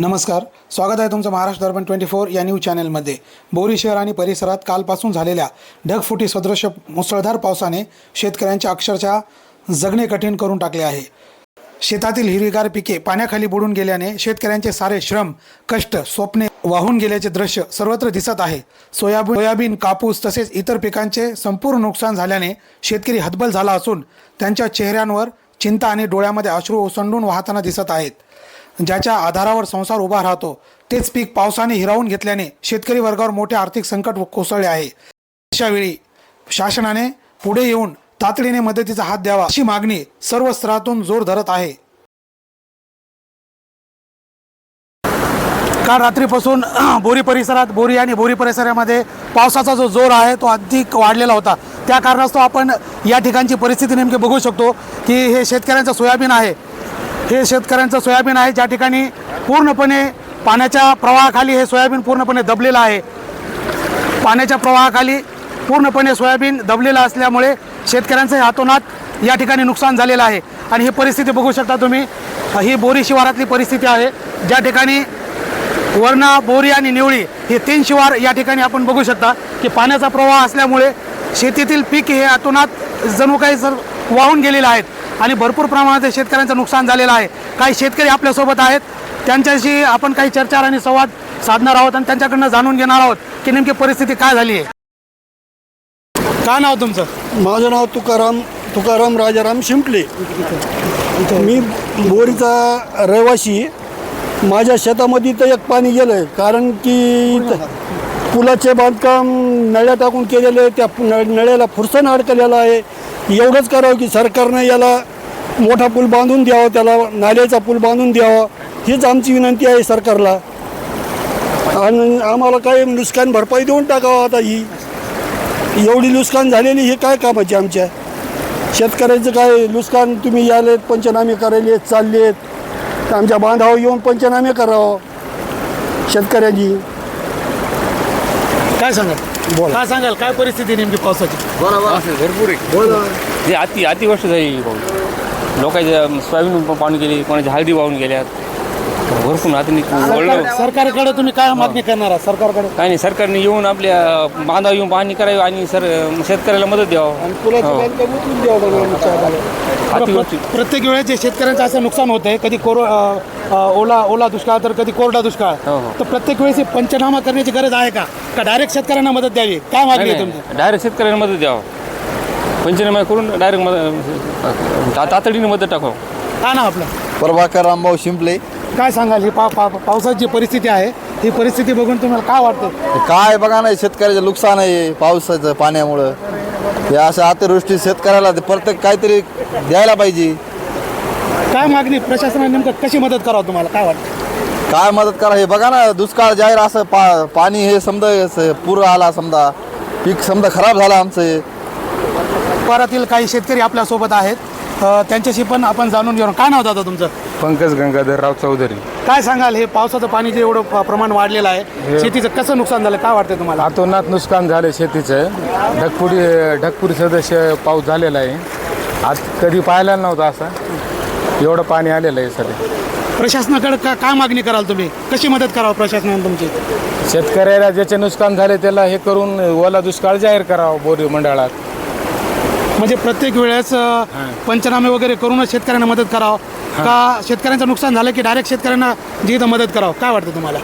नमस्कार स्वागत आहे तुमचं महाराष्ट्र दर्पण ट्वेंटी फोर या न्यूज चॅनलमध्ये बोरी शहर आणि परिसरात कालपासून झालेल्या ढगफुटी सदृश मुसळधार पावसाने शेतकऱ्यांच्या अक्षरशः जगणे कठीण करून टाकले आहे. शेतातील हिरवीगार पिके पाण्याखाली बुडून गेल्याने शेतकऱ्यांचे सारे श्रम कष्ट स्वप्ने वाहून गेल्याचे दृश्य सर्वत्र दिसत आहे. सोयाबीन सोयाबीन कापूस तसेच इतर पिकांचे संपूर्ण नुकसान झाल्याने शेतकरी हतबल झाला असून त्यांच्या चेहऱ्यांवर चिंता आणि डोळ्यामध्ये अश्रू ओसंडून वाहताना दिसत आहेत. ज्याच्या आधारावर संसार उभा राहतो तेच पीक पावसाने हिरावून घेतल्याने शेतकरी वर्गावर मोठे आर्थिक संकट कोसळले आहे. अशावेळी शासनाने पुढे येऊन तातडीने मदतीचा हात द्यावा अशी मागणी सर्व स्तरातून जोर धरत आहे. काल रात्रीपासून बोरी परिसरात बोरी आणि बोरी परिसरामध्ये पावसाचा जो जोर आहे तो अधिक वाढलेला होता. त्या कारणास्तव आपण या ठिकाणची परिस्थिती नेमकी बघू शकतो की हे शेतकऱ्यांचं सोयाबीन आहे. हे शेतकऱ्यांचं सोयाबीन आहे. ज्या ठिकाणी पूर्णपणे पाण्याच्या प्रवाहाखाली हे सोयाबीन पूर्णपणे दबलेलं आहे. पाण्याच्या प्रवाहाखाली पूर्णपणे सोयाबीन दबलेलं असल्यामुळे शेतकऱ्यांचं हातोनात या ठिकाणी नुकसान झालेलं आहे. आणि ही परिस्थिती बघू शकता तुम्ही. ही बोरी शिवारातली परिस्थिती आहे. ज्या ठिकाणी वरणा बोरी आणि निवळी हे तीन शिवार या ठिकाणी आपण बघू शकता की पाण्याचा प्रवाह असल्यामुळे शेतीतील पीक हे आतोनात जणू काही जर वाहून गेलेलं आहेत. आणि भरपूर प्रमाणात शेतकऱ्यांचं नुकसान झालेलं आहे. काही शेतकरी आपल्यासोबत आहेत. त्यांच्याशी आपण काही चर्चा आणि संवाद साधणार आहोत आणि त्यांच्याकडनं जाणून घेणार आहोत की नेमकी परिस्थिती काय झाली आहे. काय नाव तुमचं? माझं नाव तुकाराम तुकाराम राजाराम शिंपले. मी बोरीचा रहिवाशी माझ्या शेतामध्ये तर एक पाणी गेलं आहे कारण की पुलाचे बांधकाम नळ्या टाकून केलेलं आहे त्या नळ नळ्याला फुरसण अडकलेलं आहे. एवढंच करावं की सरकारनं याला मोठा पूल बांधून द्यावा त्याला नाल्याचा पूल बांधून द्यावा. हीच आमची विनंती आहे सरकारला. आणि आम्हाला काय नुकसान भरपाई देऊन टाकावं आता ही. एवढी नुकसान झालेली हे काय कामाची आमच्या? शेतकऱ्याचं काय नुकसान? तुम्ही यालेत पंचनामे करायले चाललेत. आमच्या बांधावर येऊन पंचनामे करावं. शेतकऱ्यांची काय सांगा काय सांगाल? काय परिस्थिती नेमकी पावसाची? असं भरपूर आहे. जे अति अति गोष्ट झाली भाऊ. लोकांच्या सोयाबीन पाहून गेली कोणाच्या हळदी वाहून गेल्यात. भरपूर आता सरकारकडे तुम्ही काय मागणी करणार आहात? सरकारकडे? काय नाही सरकारने येऊन आपल्या बांधावर येऊन पाहणी करावी आणि सर शेतकऱ्याला मदत द्यावं. आणि पुलाचं हो. उचलून द्यावं प्रत्येक वेळेस जे शेतकऱ्यांचं असं नुकसान होत आहे कधी कोरो अ, ओला ओला दुष्काळ तर कधी कोरडा दुष्काळ. हो, हो. तर प्रत्येक वेळेस हे पंचनामा करण्याची गरज आहे का? का डायरेक्ट शेतकऱ्यांना मदत द्यावी? काय मागणी आहे तुमची? डायरेक्ट शेतकऱ्याला मदत द्यावं. पंचनामा करून डायरेक्ट मदत ता- तातडीने मदत टाकावं. काय ना आपलं? प्रभाकर रामभाऊ शिंपले. काय सांगाल? ही पा पा पावसाची जी परिस्थिती आहे. ही परिस्थिती बघून तुम्हाला काय वाटतं? काय बघा ना शेतकऱ्याचं नुकसान आहे पावसाचं पाण्यामुळं. हे असं अतिवृष्टी शेतकऱ्याला ते प्रत्येक काहीतरी द्यायला पाहिजे. काय मागणी प्रशासनाने नेमकं कशी मदत करावं तुम्हाला? काय वाटतं? काय मदत करा हे बघा ना दुष्काळ जाहीर असं पा पाणी हे समजा असं पूर आला समजा पीक समजा खराब झालं आमचं हे. परिवारातील काही शेतकरी आपल्यासोबत आहेत. अ, त्यांच्याशी पण आपण जाणून घेऊ काय नाव दादा तुमचं? पंकज गंगाधरराव चौधरी. काय सांगाल? हे पावसाचं पाणी जे एवढं प- प्रमाण वाढलेलं आहे शेतीचं कसं नुकसान झालं? काय वाटतं तुम्हाला? अतोनात नुकसान झालं शेतीचं. ढगपुरी ढगपुरी सदस्य पाऊस झालेला आहे. आज कधी पाहायला नव्हता असा. एवढं पाणी आलेलं आहे सध्या. प्रशासनाकडे का काय मागणी कराल तुम्ही? कशी मदत करावं प्रशासनाने तुमची? शेतकऱ्याला ज्याचे नुकसान झाले त्याला हे करून ओला दुष्काळ जाहीर करावा बोरी मंडळात. म्हणजे प्रत्येक वेळेस अ, पंचनामे वगैरे करूनच शेतकऱ्यांना मदत करावं? का शेतकऱ्यांचं नुकसान झालं की डायरेक्ट शेतकऱ्यांना जी इथं मदत करावं? काय वाटतं तुम्हाला?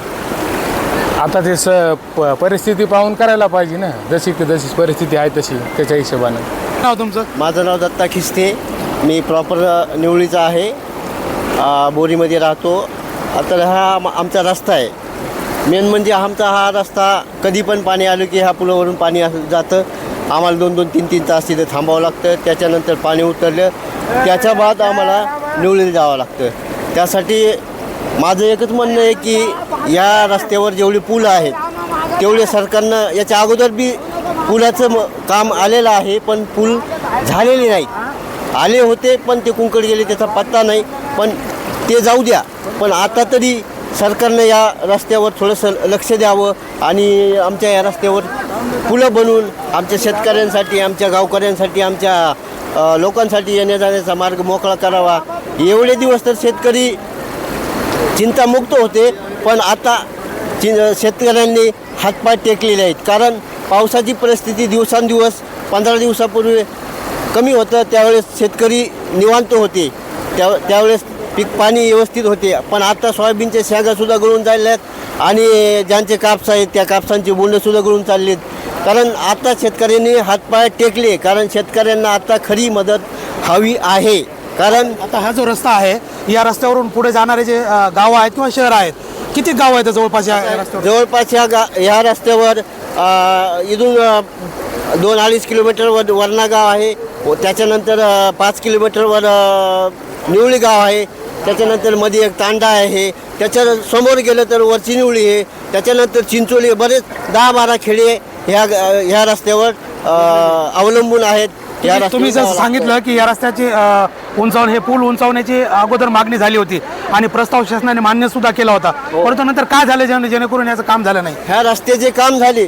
आता ते स प- परिस्थिती पाहून करायला पाहिजे ना. जशी जशी परिस्थिती आहे तशी त्याच्या हिशोबानं. नाव तुमचं? माझं नाव दत्ता खिस्ते. मी प्रॉपर निवळीचा आहे. बोरीमध्ये राहतो. आता हा आमचा रस्ता आहे. मेन म्हणजे आमचा हा रस्ता कधी पण पाणी आलं की ह्या पुलावरून पाणी असं जातं. आम्हाला दोन दोन तीन तीन तास तिथे थांबावं लागतं. त्याच्यानंतर पाणी उतरलं. त्याच्या बाद आम्हाला निवळीला जावं लागतं. त्यासाठी माझं एकच म्हणणं आहे की या रस्त्यावर जेवढे पूल आहेत तेवढे सरकारनं याच्या अगोदर बी पुलाचं काम आलेलं आहे. पण पूल झालेले नाही आले होते पण ते कुंकड गेले त्याचा पत्ता नाही. पण ते जाऊ द्या. पण आता तरी सरकारनं या रस्त्यावर थोडंसं लक्ष द्यावं आणि आमच्या या रस्त्यावर पुलं बनवून आमच्या शेतकऱ्यांसाठी आमच्या गावकऱ्यांसाठी आमच्या लोकांसाठी येण्या जाण्याचा मार्ग मोकळा करावा. एवढे दिवस तर शेतकरी चिंतामुक्त होते पण आता चि शेतकऱ्यांनी हातपाय टेकलेले आहेत. कारण पावसाची परिस्थिती दिवसांदिवस पंधरा दिवसापूर्वी कमी होतं त्यावेळेस शेतकरी निवांत होते. त्या त्यावेळेस पीक पाणी व्यवस्थित होते. पण आता सोयाबीनच्या शेंगासुद्धा गळून चालल्यात आणि ज्यांचे कापस आहेत त्या कापसांचे बोंडंसुद्धा गळून चाललेत. कारण आता शेतकऱ्यांनी हातपाय टेकले. कारण शेतकऱ्यांना आता खरी मदत हवी आहे. कारण आता हा जो रस्ता आहे या रस्त्यावरून पुढे जाणारे जे गावं आहेत किंवा शहर आहेत किती गाव आहेत जवळपास या या जवळपास ह्या गा ह्या रस्त्यावर इथून दोन अडीच किलोमीटरवर वरणा गाव आहे. व त्याच्यानंतर अ, पाच किलोमीटरवर अ, निवळी गाव आहे. त्याच्यानंतरमध्ये एक तांडा आहे. त्याच्यासमोर गेलं तर वरची निवळी आहे. त्याच्यानंतर चिंचोली बरेच दहा बारा खेडे ह्या ह्या रस्त्यावर अ, अवलंबून आहेत. या तुम्ही रस्त्यावर जसं सांगितलं की या रस्त्याची अ, उंचावण हे पूल उंचावण्याची अगोदर मागणी झाली होती आणि प्रस्ताव शासनाने मान्य सुद्धा केला होता. परंतु नंतर काय झालं जेणे जेणेकरून याचं काम झालं नाही? ह्या रस्त्याचे काम झाले.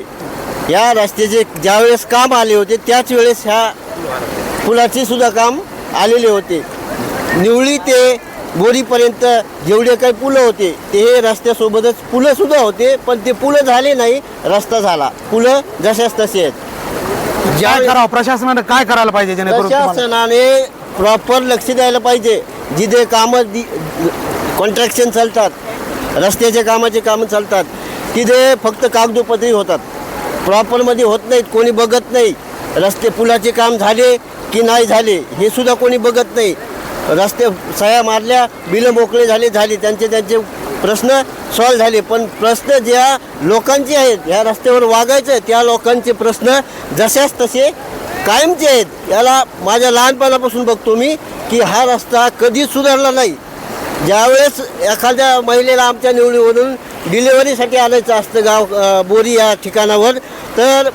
या रस्त्याचे ज्यावेळेस काम आले होते त्याच वेळेस ह्या पुलाचे सुद्धा काम आलेले होते. निवळी ते बोरीपर्यंत जेवढे काही पुलं होते ते हे रस्त्यासोबतच पुलं सुद्धा होते पण ते पुलं झाले नाही रस्ता झाला. पुलं जशाच तसे आहेत. काय करावं प्रशासनानं काय करायला पाहिजे जेणेकरून प्रशासनाने प्रॉपर लक्ष द्यायला पाहिजे. जिथे कामं दि कॉन्ट्रॅक्शन चालतात रस्त्याच्या कामाचे कामं चालतात तिथे फक्त कागदोपत्री होतात. प्रॉपरमध्ये होत नाहीत कोणी बघत नाही. रस्ते पुलाचे काम झाले की नाही झाले हे सुद्धा कोणी बघत नाही. रस्ते सह्या मारल्या बिलं मोकळे झाले झाले. त्यांचे त्यांचे प्रश्न सॉल्व झाले. पण प्रश्न ज्या लोकांचे आहेत ह्या रस्त्यावर वागायचं त्या लोकांचे प्रश्न जशाच तसे कायमचे आहेत. याला माझ्या लहानपणापासून बघतो मी की हा रस्ता कधीच सुधारला नाही. ज्यावेळेस एखाद्या महिलेला आमच्या निवडीवरून डिलिव्हरीसाठी आणायचं असतं गाव बोरी या ठिकाणावर तर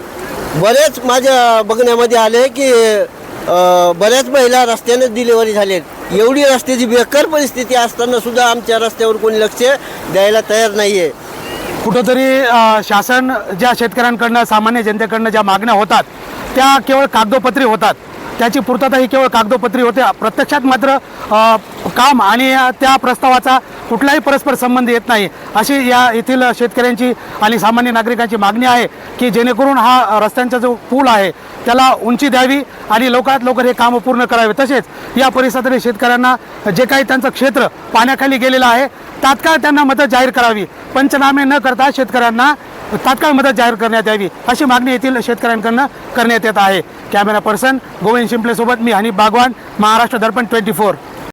बरेच माझ्या बघण्यामध्ये आले की बऱ्याच महिला रस्त्यानेच डिलिव्हरी झाले एवढी रस्त्याची बेकार परिस्थिती असताना सुद्धा आमच्या रस्त्यावर कोणी लक्ष द्यायला तयार नाही आहे कुठंतरी शासन ज्या शेतकऱ्यांकडनं सामान्य जनतेकडनं ज्या मागण्या होतात त्या केवळ कागदोपत्री होतात. त्याची पूर्तता ही केवळ कागदोपत्री होते. प्रत्यक्षात मात्र काम आणि त्या प्रस्तावाचा कुठलाही परस्पर संबंध येत नाही. अशी या येथील शेतकऱ्यांची आणि सामान्य नागरिकांची मागणी आहे की जेणेकरून हा रस्त्यांचा जो पूल आहे त्याला उंची द्यावी आणि लवकरात लवकर हे कामं पूर्ण करावे. तसेच या परिसरातील शेतकऱ्यांना जे काही त्यांचं क्षेत्र पाण्याखाली गेलेलं आहे तात्काळ त्यांना मदत जाहीर करावी. पंचनामे न करता शेतकऱ्यांना तात्काळ मदत जाहीर करण्यात यावी अशी मागणी येथील शेतकऱ्यांकडनं करण्यात येत आहे. कॅमेरा पर्सन गोविंद शिंपलेसोबत मी हनी बागवान महाराष्ट्र दर्पण ट्वेंटी फोर.